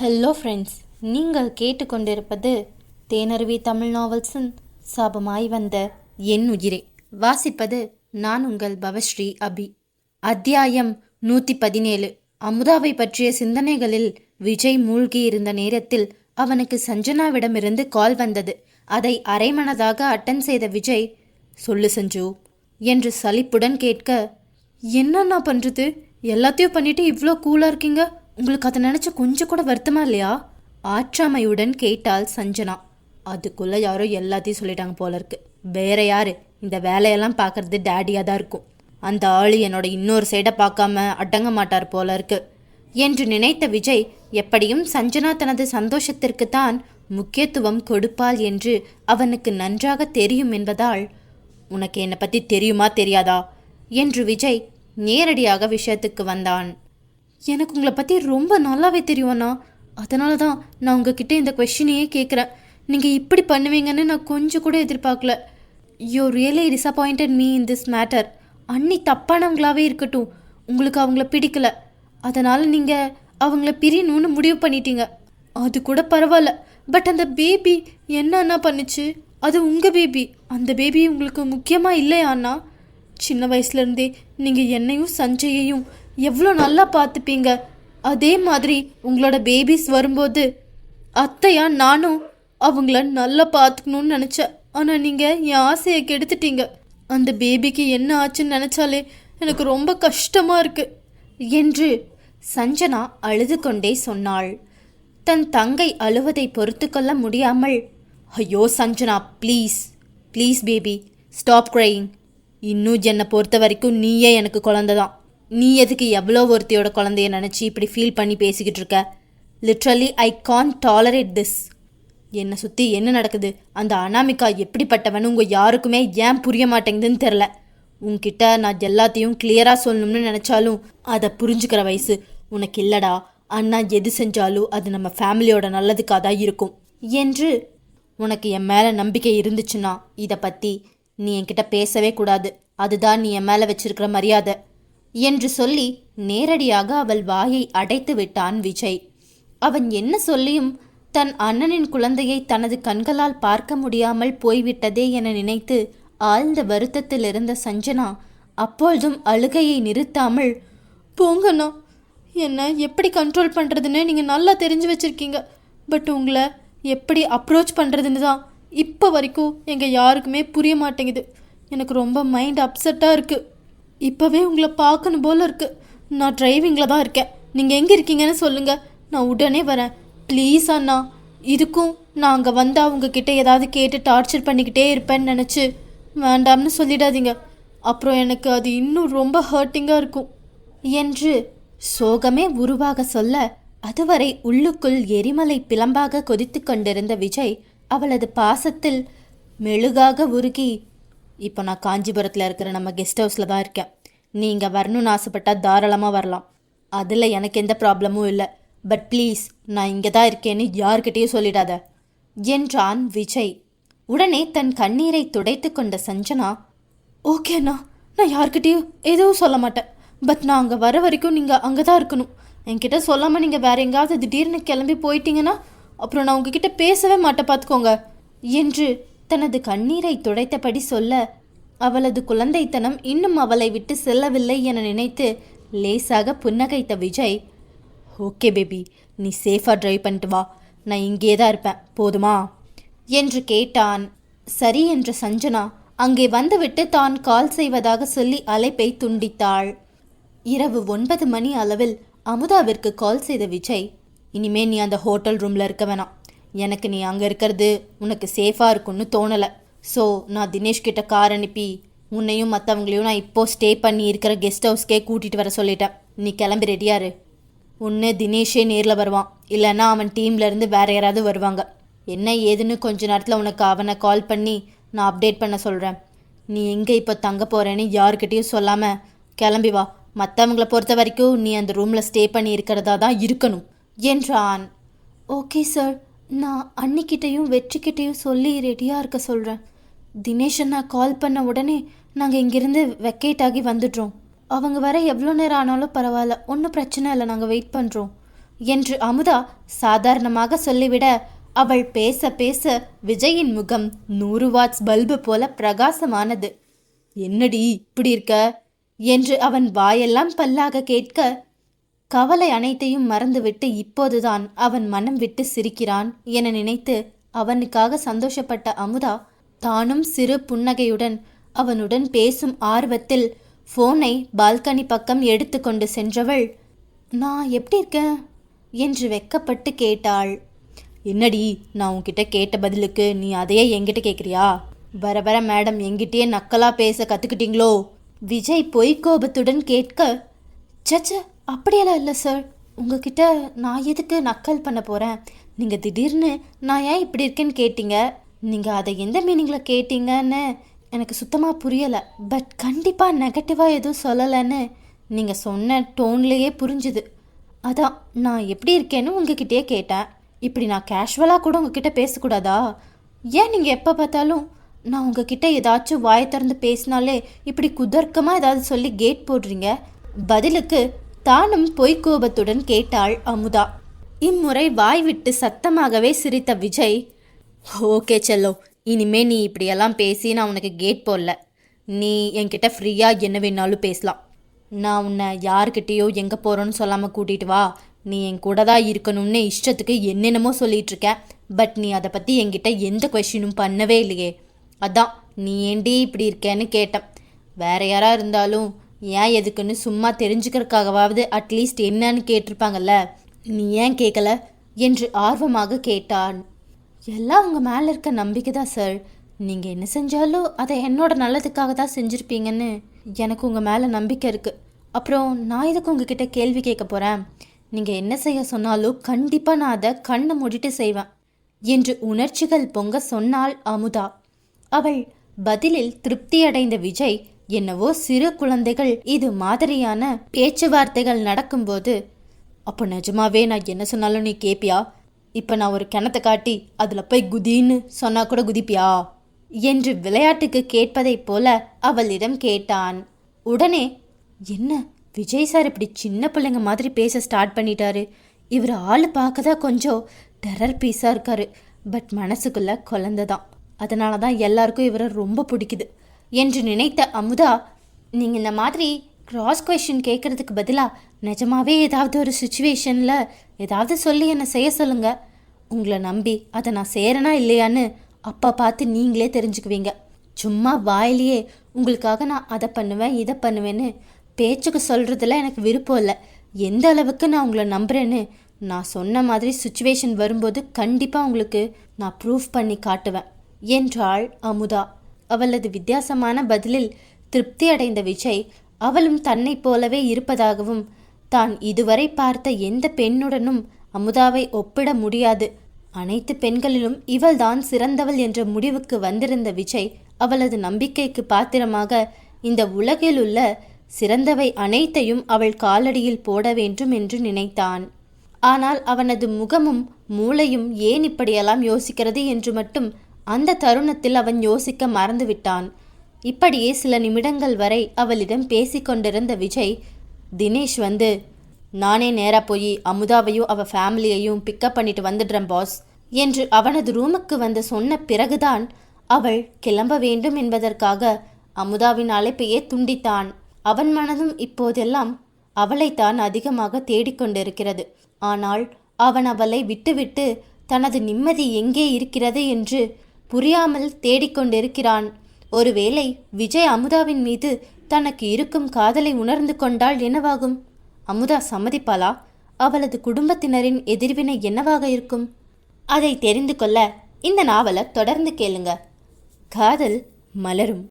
Hello friends நீங்கள் கேட்டுக்கொண்டிருப்பது தேனருவி தமிழ் நாவல்ஸின் சாபமாய் வந்த என் உயிரே. வாசிப்பது நான் உங்கள் பவஸ்ரீ அபி. அத்தியாயம் நூற்றி பதினேழு அமுதாவை பற்றிய சிந்தனைகளில் விஜய் மூழ்கி இருந்த நேரத்தில் அவனுக்கு சஞ்சனாவிடமிருந்து கால் வந்தது. அதை அரைமனதாக அட்டன் செய்த விஜய் சொல்லு சஞ்சு என்று சலிப்புடன் கேட்க என்னண்ணா பண்ணுறது எல்லாத்தையும் பண்ணிட்டு இவ்வளோ கூலாக இருக்கீங்க? உங்களுக்கு அதை நினச்ச கொஞ்சம் கூட வருத்தமா இல்லையா? ஆற்றாமையுடன் கேட்டாள் சஞ்சனா. அதுக்குள்ளே யாரோ எல்லாத்தையும் சொல்லிட்டாங்க போல இருக்கு. வேற யாரு? இந்த வேலையெல்லாம் பார்க்கறது டேடியாக தான் இருக்கும். அந்த ஆள் என்னோட இன்னொரு சைடை பார்க்காம அடங்க மாட்டார் போல இருக்கு. என்று நினைத்த விஜய் எப்படியும் சஞ்சனா தனது சந்தோஷத்திற்குத்தான் முக்கியத்துவம் கொடுப்பாள் என்று அவனுக்கு நன்றாக தெரியும் என்பதால் உனக்கு என்னை பற்றி தெரியுமா தெரியாதா? என்று விஜய் நேரடியாக விஷயத்துக்கு வந்தான். எனக்கு உங்களை பற்றி ரொம்ப நல்லாவே தெரியும்ண்ணா அதனால தான் நான் உங்ககிட்ட இந்த கொஷினையே கேட்குறேன் நீங்கள் இப்படி பண்ணுவீங்கன்னு நான் கொஞ்சம் கூட எதிர்பார்க்கல. You really disappointed me in this matter அண்ணி தப்பானவங்களாவே இருக்கட்டும். உங்களுக்கு அவங்கள பிடிக்கல. அதனால் நீங்கள் அவங்கள பிரியணும்னு முடிவு பண்ணிட்டீங்க. அது கூட பரவாயில்ல. பட் அந்த பேபி என்ன அண்ணா பண்ணுச்சு? அது உங்கள் பேபி அந்த பேபி உங்களுக்கு முக்கியமாக இல்லையா அண்ணா? சின்ன வயசுலேருந்தே நீங்கள் என்னையும் சஞ்சயையும் எவ்வளோ நல்லா பார்த்துப்பீங்க. அதே மாதிரி உங்களோட பேபிஸ் வரும்போது அத்தையா நானும் அவங்கள நல்லா பார்த்துக்கணும்னு நினச்சேன். ஆனால் நீங்கள் என் ஆசையை கெடுத்துட்டீங்க. அந்த பேபிக்கு என்ன ஆச்சுன்னு நினச்சாலே எனக்கு ரொம்ப கஷ்டமாக இருக்குது என்று சஞ்சனா அழுது கொண்டே சொன்னாள். தன் தங்கை அழுவதை பொறுத்து கொள்ள முடியாமல் ஐயோ Sanjana please please baby stop crying இன்னும் என்னை பொறுத்த வரைக்கும் நீயே எனக்கு குழந்தை தான் நீ எதுக்கு எவ்வளோ ஒருத்தியோட குழந்தைய நினச்சி இப்படி ஃபீல் பண்ணி பேசிக்கிட்டு இருக்க? Literally I can't tolerate this என்னை சுற்றி என்ன நடக்குது? அந்த அனாமிகா எப்படிப்பட்டவன்? உங்கள் யாருக்குமே ஏன் புரிய மாட்டேங்குதுன்னு தெரில உன்கிட்ட நான் எல்லாத்தையும் கிளியராக சொல்லணும்னு நினச்சாலும் அதை புரிஞ்சுக்கிற வயசு உனக்கு இல்லடா. அண்ணா எது செஞ்சாலும் அது நம்ம ஃபேமிலியோட நல்லதுக்காக தான் இருக்கும். என்று உனக்கு என் மேலே நம்பிக்கை இருந்துச்சுன்னா இதை பற்றி நீ என்கிட்ட பேசவே கூடாது. அதுதான் நீ என் மேலே வச்சிருக்கிற மரியாதை. என்று சொல்லி நேரடியாக அவள் வாயை அடைத்து விட்டான் விஜய். அவன் என்ன சொல்லியும் தன் அண்ணனின் குழந்தையை தனது கண்களால் பார்க்க முடியாமல் போய்விட்டதே என நினைத்து ஆழ்ந்த வருத்தத்தில் இருந்த சஞ்சனா அப்பொழுதும் அழுகையை நிறுத்தாமல் போங்கண்ணா என்ன எப்படி கண்ட்ரோல் பண்ணுறதுன்னு நீங்கள் நல்லா தெரிஞ்சு வச்சுருக்கீங்க. பட் உங்களை எப்படி அப்ரோச் பண்ணுறதுன்னு தான் இப்போ வரைக்கும் எங்கள் யாருக்குமே புரிய மாட்டேங்குது. எனக்கு ரொம்ப மைண்ட் அப்செட்டாக இருக்குது இப்போவே உங்களை பார்க்கணும் போல இருக்குது நான் டிரைவிங்கில் தான் இருக்கேன். நீங்கள் எங்கே இருக்கீங்கன்னு சொல்லுங்கள் நான் உடனே வரேன். ப்ளீஸ் அண்ணா இதுக்கும் நான் அங்கே வந்தால் உங்ககிட்ட ஏதாவது கேட்டு டார்ச்சர் பண்ணிக்கிட்டே இருப்பேன்னு நினச்சி வேண்டாம்னு சொல்லிடாதீங்க. அப்புறம் எனக்கு அது இன்னும் ரொம்ப ஹர்ட்டிங்காக இருக்கும். என்று சோகமே உருவாக சொல்ல அதுவரை உள்ளுக்குள் எரிமலை பிளம்பாக கொதித்து கொண்டிருந்த விஜய் அவளது பாசத்தில் மெழுகாக உருகி இப்போ நான் காஞ்சிபுரத்தில் இருக்கிற நம்ம கெஸ்ட் ஹவுஸில் தான் இருக்கேன். நீங்கள் வரணும்னு ஆசைப்பட்டால் தாராளமாக வரலாம். அதில் எனக்கு எந்த ப்ராப்ளமும் இல்லை. பட் ப்ளீஸ் நான் இங்கே தான் இருக்கேன்னு யார்கிட்டயும் சொல்லிடாத. என்றான் விஜய். உடனே தன் கண்ணீரை துடைத்து கொண்ட சஞ்சனா ஓகேண்ணா நான் யார்கிட்டயும் எதுவும் சொல்ல மாட்டேன். பட் நான் அங்கே வர வரைக்கும் நீங்கள் அங்கே தான் இருக்கணும். என்கிட்ட சொல்லாமல் நீங்கள் வேற எங்கேயாவது திடீர்னு கிளம்பி போயிட்டீங்கன்னா அப்புறம் நான் உங்ககிட்ட பேசவே மாட்டேன் பார்த்துக்கோங்க என்று தனது கண்ணீரை துடைத்தபடி சொல்ல அவளது குழந்தைத்தனம் இன்னும் அவளை விட்டு செல்லவில்லை என நினைத்து லேசாக புன்னகைத்த விஜய் ஓகே பேபி நீ சேஃபாக ட்ரைவ் பண்ணிட்டு வா. நான் இங்கே தான் இருப்பேன். போதுமா? என்று கேட்டான். சரி என்ற சஞ்சனா அங்கே வந்துவிட்டு தான் கால் செய்வதாக சொல்லி அழைப்பை துண்டித்தாள். இரவு ஒன்பது மணி அளவில் அமுதாவிற்கு கால் செய்த விஜய் இனிமே நீ அந்த ஹோட்டல் ரூமில் இருக்க வேணாம். எனக்கு நீ அங்கே இருக்கிறது உனக்கு சேஃபாக இருக்கும்னு தோணலை. ஸோ நான் தினேஷ் கிட்ட கார் அனுப்பி உன்னையும் மற்றவங்களையும் நான் இப்போது ஸ்டே பண்ணி இருக்கிற கெஸ்ட் ஹவுஸ்க்கே கூட்டிகிட்டு வர சொல்லிட்டேன். நீ கிளம்பி ரெடியாரு ஒன்று தினேஷே நேரில் வருவான். இல்லைன்னா அவன் டீம்லேருந்து வேற யாராவது வருவாங்க. என்ன ஏதுன்னு கொஞ்ச நேரத்தில் உனக்கு அவனை கால் பண்ணி நான் அப்டேட் பண்ண சொல்கிறேன் நீ எங்கே இப்போ தங்க போகிறேன்னு யாருக்கிட்டேயும் சொல்லாமல் கிளம்பி வா. மற்றவங்கள பொறுத்த வரைக்கும் நீ அந்த ரூமில் ஸ்டே பண்ணி இருக்கிறதா தான் இருக்கணும். என்றான். ஓகே சார் நான் அன்னிக்கிட்டேயும் வெற்றிக்கிட்டேயும் சொல்லி ரெடியாக இருக்க சொல்கிறேன் தினேஷ் நான் கால் பண்ண உடனே நாங்கள் இங்கேருந்து வெக்கேட் ஆகி வந்துடுறோம். அவங்க வர எவ்வளோ நேரம் ஆனாலும் பரவாயில்ல ஒன்றும் பிரச்சனை இல்லை நாங்கள் வெயிட் பண்ணுறோம் என்று அமுதா சாதாரணமாக சொல்லிவிட அவள் பேச பேச விஜயின் முகம் நூறு வாட்ஸ் பல்பு போல பிரகாசமானது. என்னடி இப்படி இருக்க? என்று அவன் வாயெல்லாம் பல்லாக கேட்க கவலை அனைத்தையும் மறந்துவிட்டு இப்போதுதான் அவன் மனம் விட்டு சிரிக்கிறான் என நினைத்து அவனுக்காக சந்தோஷப்பட்ட அமுதா தானும் சிறு புன்னகையுடன் அவனுடன் பேசும் ஆர்வத்தில் ஃபோனை பால்கனி பக்கம் எடுத்துக்கொண்டு சென்றவள் நான் எப்படி இருக்கேன்? என்று வெக்கப்பட்டு கேட்டாள். என்னடி நான் உன்கிட்ட கேட்ட பதிலுக்கு நீ அதையே என்கிட்ட கேட்குறியா வர வர மேடம் என்கிட்டயே நக்கலா பேச கற்றுக்கிட்டீங்களோ விஜய் பொய்க்கோபத்துடன் கேட்க சச்ச அப்படியெல்லாம் இல்லை சார் உங்ககிட்ட நான் எதுக்கு நக்கல் பண்ண போகிறேன் நீங்கள் திடீர்னு நான் ஏன் இப்படி இருக்கேன்னு கேட்டீங்க? நீங்கள் அதை எந்த மீனிங்கில் கேட்டீங்கன்னு எனக்கு சுத்தமாக புரியலை. பட் கண்டிப்பாக நெகட்டிவாக எதுவும் சொல்லலைன்னு நீங்கள் சொன்ன டோன்லேயே புரிஞ்சுது. அதான் நான் எப்படி இருக்கேன்னு உங்ககிட்டயே கேட்டேன். இப்படி நான் கேஷுவலாக கூட உங்ககிட்ட பேசக்கூடாதா? ஏன் நீங்கள் எப்போ பார்த்தாலும் நான் உங்ககிட்ட ஏதாச்சும் வாயை திறந்து பேசினாலே இப்படி குதர்க்கமாக ஏதாவது சொல்லி கேட் போடுறீங்க? பதிலுக்கு தானும் பொய்க்கோபத்துடன் கேட்டாள் அமுதா. இம்முறை வாய் விட்டு சத்தமாகவே சிரித்த விஜய் ஓகே செல்லோ இனிமே நீ இப்படியெல்லாம் பேசி நான் உனக்கு கேட் போடல. நீ என்கிட்ட ஃப்ரீயாக என்ன வேணாலும் பேசலாம். நான் உன்னை யார்கிட்டேயோ எங்கே போகிறோன்னு சொல்லாமல் கூட்டிகிட்டு வா. நீ என் கூட தான் இருக்கணும்னு இஷ்டத்துக்கு என்னென்னமோ சொல்லிட்டு இருக்க. பட் நீ அதை பற்றி என்கிட்ட எந்த கொஷினும் பண்ணவே இல்லையே. அதான் நீ ஏண்டி இப்படி இருக்கேன்னு கேட்டேன். வேற யாராக இருந்தாலும் ஏன் எதுக்குன்னு சும்மா தெரிஞ்சுக்கிறதுக்காகவாவது அட்லீஸ்ட் என்னன்னு கேட்டிருப்பாங்கல்ல? நீ ஏன் கேட்கல என்று ஆர்வமாக கேட்டான். எல்லாம் உங்கள் மேலே இருக்க நம்பிக்கை தான் சார் நீங்கள் என்ன செஞ்சாலும் அதை என்னோட நல்லதுக்காக தான் செஞ்சுருப்பீங்கன்னு எனக்கு உங்கள் மேலே நம்பிக்கை இருக்குது அப்புறம் நான் எதுக்கு உங்ககிட்ட கேள்வி கேட்க போகிறேன் நீங்கள் என்ன செய்ய சொன்னாலும் கண்டிப்பாக நான் அதை கண்ணை மூடிட்டு செய்வேன் என்று உணர்ச்சிகள் பொங்க சொன்னாள் அமுதா. அவள் பதிலில் திருப்தியடைந்த விஜய் என்னவோ சிறு குழந்தைகள் இது மாதிரியான பேச்சுவார்த்தைகள் நடக்கும்போது அப்போ நிஜமாவே நான் என்ன சொன்னாலும் நீ கேப்பியா? இப்போ நான் ஒரு கிணத்தை காட்டி அதில் போய் குதின்னு சொன்னால் கூட குதிப்பியா? என்று விளையாட்டுக்கு கேட்பதைப் போல அவளிடம் கேட்டான். உடனே என்ன? விஜய் சார் இப்படி சின்ன பிள்ளைங்க மாதிரி பேச ஸ்டார்ட் பண்ணிட்டாரு. இவர் ஆள் பார்க்க தான் கொஞ்சம் டெரர் பீஸாக இருக்காரு. பட் மனசுக்குள்ளே குழந்த தான். அதனால தான் எல்லாருக்கும் இவரை ரொம்ப பிடிக்குது. என்று நினைத்த அமுதா நீங்கள் இந்த மாதிரி கிராஸ் கொஷின் கேட்குறதுக்கு பதிலாக நிஜமாவே ஏதாவது ஒரு சுச்சுவேஷனில் ஏதாவது சொல்லி என்னை செய்ய சொல்லுங்கள் உங்களை நம்பி அதை நான் செய்கிறேனா இல்லையான்னு அப்பா பார்த்து நீங்களே தெரிஞ்சுக்குவீங்க. சும்மா வாயிலேயே உங்களுக்காக நான் அதை பண்ணுவேன் இதை பண்ணுவேன்னு பேச்சுக்கு சொல்கிறதுல எனக்கு விருப்பம் இல்லை. எந்த அளவுக்கு நான் உங்களை நம்புகிறேன்னு நான் சொன்ன மாதிரி சுச்சுவேஷன் வரும்போது கண்டிப்பாக உங்களுக்கு நான் ப்ரூஃப் பண்ணி காட்டுவேன் என்றாள் அமுதா. அவளது வித்தியாசமான பதிலில் திருப்தி அடைந்த விஜய் அவளும் தன்னைப் போலவே இருப்பதாகவும் தான் இதுவரை பார்த்த எந்த பெண்ணுடனும் அமுதாவை ஒப்பிட முடியாது. அனைத்து பெண்களிலும் இவள்தான் சிறந்தவள் என்ற முடிவுக்கு வந்திருந்த விஜய் அவளது நம்பிக்கைக்கு பாத்திரமாக இந்த உலகில் உள்ள சிறந்தவை அனைத்தையும் அவள் காலடியில் போட வேண்டும் என்று நினைத்தான். ஆனால் அவனது முகமும் மூளையும் ஏன் இப்படியெல்லாம் யோசிக்கிறது என்று மட்டும் அந்த தருணத்தில் அவன் யோசிக்க மறந்துவிட்டான். இப்படியே சில நிமிடங்கள் வரை அவளிடம் பேசிக்கொண்டிருந்த விஜய் தினேஷ் வந்து நானே நேராக போய் அமுதாவையும் அவ ஃபேமிலியையும் பிக்கப் பண்ணிட்டு வந்துடுறேன் பாஸ் என்று அவனது ரூமுக்கு வந்து சொன்ன பிறகுதான் அவள் கிளம்ப வேண்டும் என்பதற்காக அமுதாவின் அழைப்பையே துண்டித்தான். அவன் மனதும் இப்போதெல்லாம் அவளைத்தான் அதிகமாக தேடிக்கொண்டிருக்கிறது ஆனால் அவன் அவளை விட்டுவிட்டு தனது நிம்மதி எங்கே இருக்கிறது என்று புரியாமல் தேடிக்கொண்டிருக்கிறான். ஒருவேளை விஜய் அமுதாவின் மீது தனக்கு இருக்கும் காதலை உணர்ந்து கொண்டால் என்னவாகும்? அமுதா சம்மதிப்பாளா? அவளது குடும்பத்தினரின் எதிர்வினை என்னவாக இருக்கும்? அதை தெரிந்து கொள்ள இந்த நாவலை தொடர்ந்து கேளுங்க. காதல் மலரும்.